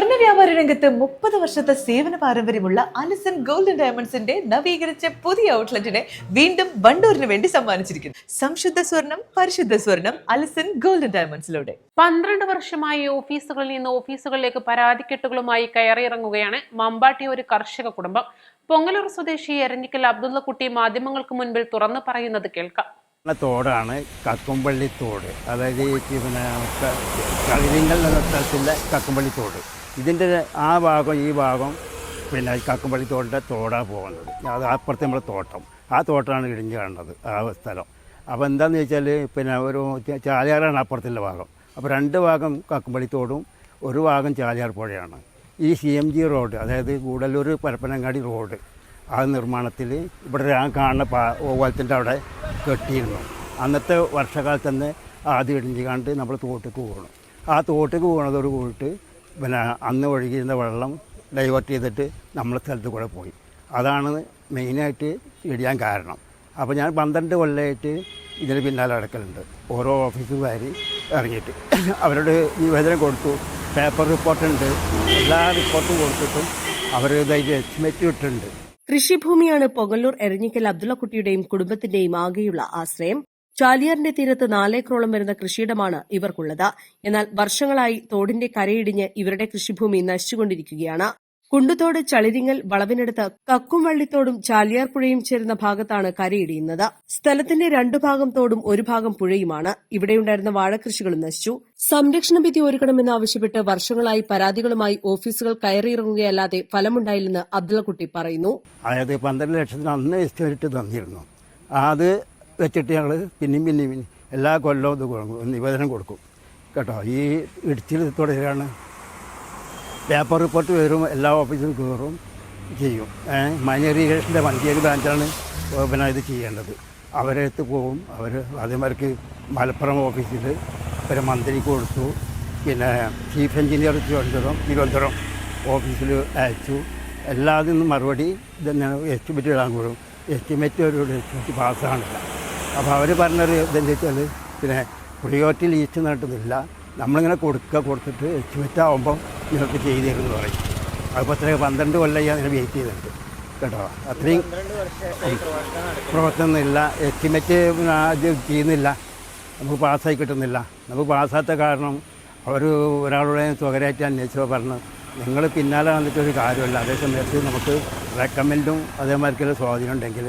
സ്വർണ വ്യാപാര രംഗത്ത് മുപ്പത് വർഷത്തെ സേവന പാരമ്പര്യമുള്ള അലിസൺ ഗോൾഡൻ ഡയമണ്ട്സിന്റെ നവീകരിച്ച പുതിയ ഔട്ട്ലെറ്റിനെ വീണ്ടും വണ്ടൂരിന് വേണ്ടി സമ്മാനിച്ചിരിക്കുന്നു. സംശുദ്ധ സ്വർണം പരിശുദ്ധ സ്വർണം അലിസൺ ഗോൾഡൻ ഡയമണ്ട്സിലൂടെ. പന്ത്രണ്ട് വർഷമായി ഓഫീസുകളിൽ നിന്ന് ഓഫീസുകളിലേക്ക് പരാതിക്കെട്ടുകളുമായി കയറിയിറങ്ങുകയാണ് മമ്പാട്ടി ഒരു കർഷക കുടുംബം. പൊങ്ങലൂർ സ്വദേശി എരഞ്ഞിക്കൽ അബ്ദുള്ളക്കുട്ടി മാധ്യമങ്ങൾക്ക് മുൻപിൽ തുറന്നു പറയുന്നത് കേൾക്കാം. തോടാണ് കക്കുംപള്ളി തോട്. അതായത് ഈ പിന്നെ ക- കളിരിങ്ങൽ എന്ന സ്ഥലത്തിലെ കക്കുംപള്ളി തോട്. ഇതിന്റെ ആ ഭാഗം ഈ ഭാഗം പിന്നെ ഈ കക്കുംപള്ളി തോടിന്റെ തോടാണ് പോകുന്നത്. അത് അപ്പുറത്തെ നമ്മുടെ തോട്ടം. ആ തോട്ടമാണ് ഇടിഞ്ഞ് കാണുന്നത് ആ സ്ഥലം. അപ്പോൾ എന്താണെന്ന് വെച്ചാൽ പിന്നെ ഒരു ചാലിയാറാണ് അപ്പുറത്തുള്ള ഭാഗം. അപ്പോൾ രണ്ട് ഭാഗം കക്കുംപള്ളിത്തോടും ഒരു ഭാഗം ചാലിയാർ പുഴയാണ്. ഈ സി എം ജി റോഡ് അതായത് ഗൂഡല്ലൂർ പരപ്പനങ്ങാടി റോഡ് ആ നിർമ്മാണത്തിൽ ഇവിടെ ഞാൻ കാണുന്ന പാ ഓവലത്തിന്റെ അവിടെ കെട്ടിയിരുന്നു. അന്നത്തെ വർഷകാലത്ത് തന്നെ ആദ്യം ഇടിഞ്ഞ് കണ്ട് നമ്മൾ തോട്ടേക്ക് പോകണം. ആ തോട്ടേക്ക് പോകുന്നതോട് കൂടിയിട്ട് പിന്നെ അന്ന് ഒഴുകിയിരുന്ന വെള്ളം ഡൈവേർട്ട് ചെയ്തിട്ട് നമ്മളെ സ്ഥലത്ത് കൂടെ പോയി. അതാണ് മെയിനായിട്ട് ഇടിയാൻ കാരണം. അപ്പോൾ ഞാൻ പന്ത്രണ്ട് കൊല്ലമായിട്ട് ഇതിന് പിന്നാലെ അടക്കലുണ്ട് ഓരോ ഓഫീസുകാർ ഇറങ്ങിയിട്ട്. അവരോട് നിവേദനം കൊടുത്തു. പേപ്പർ റിപ്പോർട്ടുണ്ട് എല്ലാ റിപ്പോർട്ടും കൊടുത്തിട്ടും അവർ ഇതായിട്ട് എസ്റ്റിമേറ്റ് ഇട്ടിട്ടുണ്ട്. കൃഷിഭൂമിയാണ് പൊങ്ങല്ലൂർ എരഞ്ഞിക്കൽ അബ്ദുള്ളക്കുട്ടിയുടെയും കുടുംബത്തിന്റെയും ആകെയുള്ള ആശ്രയം. ചാലിയാറിന്റെ തീരത്ത് നാലേക്കറോളം വരുന്ന കൃഷിയിടമാണ് ഇവർക്കുള്ളത്. എന്നാൽ വർഷങ്ങളായി തോടിന്റെ കരയിടിഞ്ഞ് ഇവരുടെ കൃഷിഭൂമി നശിച്ചുകൊണ്ടിരിക്കുകയാണ്. കുണ്ടുതോട് ചളിരിങ്ങൽ വളവിനടുത്ത് കക്കും വള്ളിത്തോടും ചാലിയാർ പുഴയും ചേരുന്ന ഭാഗത്താണ് കരയിടിയുന്നത്. സ്ഥലത്തിന്റെ രണ്ടു ഭാഗം തോടും ഒരു ഭാഗം പുഴയുമാണ്. ഇവിടെയുണ്ടായിരുന്ന വാഴകൃഷികളും നശിച്ചു. സംരക്ഷണ വിധി ഒരുക്കണമെന്ന് ആവശ്യപ്പെട്ട് വർഷങ്ങളായി പരാതികളുമായി ഓഫീസുകൾ കയറിയിറങ്ങുകയല്ലാതെ ഫലമുണ്ടായില്ലെന്ന് അബ്ദുള്ളക്കുട്ടി പറയുന്നു. അതായത് പന്ത്രണ്ട് ലക്ഷത്തിന് അന്ന് എസ്റ്റിമേറ്റ് തന്നിരുന്നു. അത് വെച്ചിട്ട് ഞങ്ങൾ പിന്നെയും പിന്നെയും പിന്നെയും എല്ലാ കൊല്ലവും ഇത് കൊടുക്കും നിവേദനം കൊടുക്കും. കേട്ടോ ഈ ഇടിച്ചിൽ തുടരുകയാണ്. പേപ്പർ റിപ്പോർട്ട് വരും എല്ലാ ഓഫീസിലും കയറും ചെയ്യും. മൈനർ ഇറിഗേഷന്റെ മഞ്ചേരി ബ്രാഞ്ചാണ് പിന്നെ ഇത് ചെയ്യേണ്ടത്. അവരടുത്ത് പോകും അവർ അതേമാതിരിക്ക് മലപ്പുറം ഓഫീസിൽ ഒരു മന്ത്രിക്ക് കൊടുത്തു. പിന്നെ ചീഫ് എഞ്ചിനീയർ തിരുവനന്തപുരം തിരുവനന്തപുരം ഓഫീസിൽ അയച്ചു. എല്ലാതിൽ നിന്നും മറുപടി ഇതന്നെ എസ്റ്റിമേറ്റ് ഇടാൻ കൊടുക്കും എസ്റ്റിമേറ്റ് ഒരു പാസ്സാണില്ല അപ്പോൾ അവർ പറഞ്ഞൊരു ഇതെന്താ വെച്ചാൽ പിന്നെ പ്രിയോറിറ്റി ലീച്ച് നീട്ടുന്നില്ല നമ്മളിങ്ങനെ കൊടുക്കുക കൊടുത്തിട്ട് എസ്റ്റിമേറ്റ് ആകുമ്പോൾ നിങ്ങൾക്ക് ചെയ്തു തരുമെന്ന് പറയും. അതിപ്പോൾ അത്രയും പന്ത്രണ്ട് കൊല്ലം ഞാൻ അതിനെ വെയിറ്റ് ചെയ്തിട്ടുണ്ട്. കേട്ടോ? അത്രയും പ്രവർത്തനമില്ല എസ്റ്റിമേറ്റ് ചെയ്യുന്നില്ല. നമുക്ക് പാസ്സായി കിട്ടുന്നില്ല. നമുക്ക് പാസ്സാത്ത കാരണം അവർ ഒരാളുടെ സ്വകാര്യമായിട്ട് അന്വേഷിച്ചപ്പോൾ പറഞ്ഞു നിങ്ങൾ പിന്നാലെ വന്നിട്ടൊരു കാര്യമല്ല. അതേസമയത്ത് നമുക്ക് റെക്കമെൻഡും അതേമാതിരിക്കുള്ള സ്വാധീനം ഉണ്ടെങ്കിൽ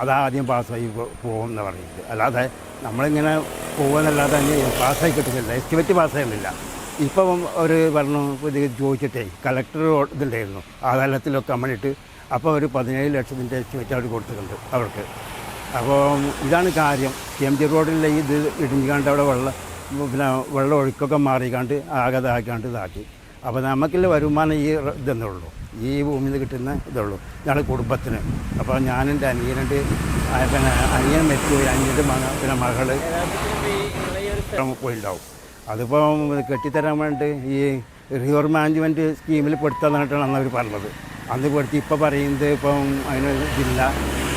അതാദ്യം പാസ്സായി പോകും എന്ന് പറയുന്നത്. അല്ലാതെ നമ്മളിങ്ങനെ പോകുന്നല്ലാതെ തന്നെ പാസ്സായി കിട്ടുന്നില്ല. എസ്റ്റിമേറ്റ് പാസ്സാകുന്നില്ല ഇപ്പം ഒരു പറഞ്ഞു ചോദിച്ചിട്ടേ കളക്ടർ ഇതുണ്ടായിരുന്നു. അദാലത്തിലൊക്കെ അമ്മണിട്ട് അപ്പോൾ ഒരു പതിനേഴ് ലക്ഷത്തിന്റെ എസ്റ്റിമേറ്റ് അവർ കൊടുത്തിട്ടുണ്ട് അവർക്ക്. അപ്പോൾ ഇതാണ് കാര്യം. സി എം ജി റോഡിലെ ഇത് ഇടിഞ്ഞുകാണ്ട് അവിടെ വെള്ളം പിന്നെ വെള്ളം ഒഴുക്കൊക്കെ മാറിക്കാണ്ട് ആകെ ഇതാക്കാണ്ട് ഇതാക്കി. അപ്പോൾ നമുക്കുള്ള വരുമാനം ഈ ഇതെന്നേ ഉള്ളൂ. ഈ ഭൂമിയിൽ നിന്ന് കിട്ടുന്ന ഇതുള്ളൂ ഞങ്ങളുടെ കുടുംബത്തിന്. അപ്പോൾ ഞാനെന്റെ അനിയനുണ്ട് പിന്നെ അനിയൻ മരിച്ചുപോയി അനിയന്റെ മക പിന്നെ മകൾ പോയിണ്ടാവും. അതിപ്പോൾ കെട്ടിത്തരാൻ വേണ്ടി ഈ റിവർ മാനേജ്മെന്റ് സ്കീമിൽ പെടുത്താന്നായിട്ടാണ് അന്ന് അവർ പറഞ്ഞത്. അന്ന് പെടുത്തി ഇപ്പോൾ പറയുന്നത് ഇപ്പം അതിന് ഇതില്ല.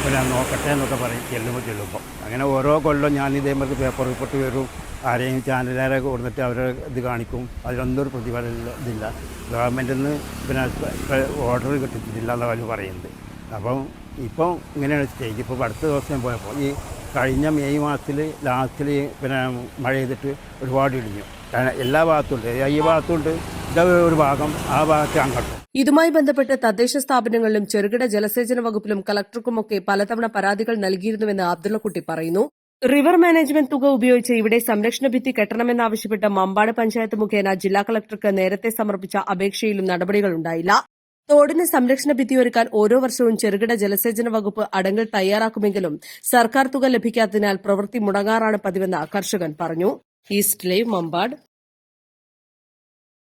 പിന്നെ നോക്കട്ടെ എന്നൊക്കെ പറയും ചെല്ലുമ്പോൾ ചെല്ലുമ്പോൾ അങ്ങനെ ഓരോ കൊല്ലം ഞാൻ ഇതേമാതിരി പേപ്പർ റിപ്പോർട്ട് വരും ആരെയും ചാനലുകാരെ കൊടുത്തിട്ട് അവരെ ഇത് കാണിക്കും. അതിലൊന്നും ഒരു പ്രതിഫലം ഇതില്ല ഗവൺമെന്റിൽ നിന്ന് പിന്നെ ഓർഡർ കിട്ടിയിട്ടില്ല എന്നാണ് അവർ പറയുന്നത്. അപ്പം ഇപ്പം ഇങ്ങനെയാണ് സ്റ്റേജ് ഇപ്പോൾ അടുത്ത ദിവസം പോയപ്പോൾ ഈ കഴിഞ്ഞ മെയ് മാസത്തിൽ ലാസ്റ്റിൽ പിന്നെ മഴ ചെയ്തിട്ട് ഒരുപാട് ഇടിഞ്ഞു. എല്ലാ ഭാഗത്തും ഉണ്ട്. ഈ ഭാഗത്തുണ്ട് ഉണ്ട്. ഇതൊരു ഭാഗം. ആ ഭാഗത്ത് അങ്ങോട്ടും. ഇതുമായി ബന്ധപ്പെട്ട് തദ്ദേശ സ്ഥാപനങ്ങളിലും ചെറുകിട ജലസേചന വകുപ്പിലും കളക്ടർക്കുമൊക്കെ പലതവണ പരാതികൾ നൽകിയിരുന്നുവെന്ന് അബ്ദുള്ളക്കുട്ടി പറയുന്നു. റിവർ മാനേജ്മെന്റ് തുക ഉപയോഗിച്ച് ഇവിടെ സംരക്ഷണ ഭിത്തി കെട്ടണമെന്നാവശ്യപ്പെട്ട് മമ്പാട് പഞ്ചായത്ത് മുഖേന ജില്ലാ കളക്ടർക്ക് നേരത്തെ സമർപ്പിച്ച അപേക്ഷയിലും നടപടികളുണ്ടായില്ല തോടിന് സംരക്ഷണ ഭിത്തി ഒരുക്കാൻ ഓരോ വർഷവും ചെറുകിട ജലസേചന വകുപ്പ് അടങ്കൽ തയ്യാറാക്കുമെങ്കിലും സർക്കാർ തുക ലഭിക്കാത്തതിനാൽ പ്രവൃത്തി മുടങ്ങാറാണ് പതിവെന്ന് കർഷകൻ പറഞ്ഞു. East live Mambad.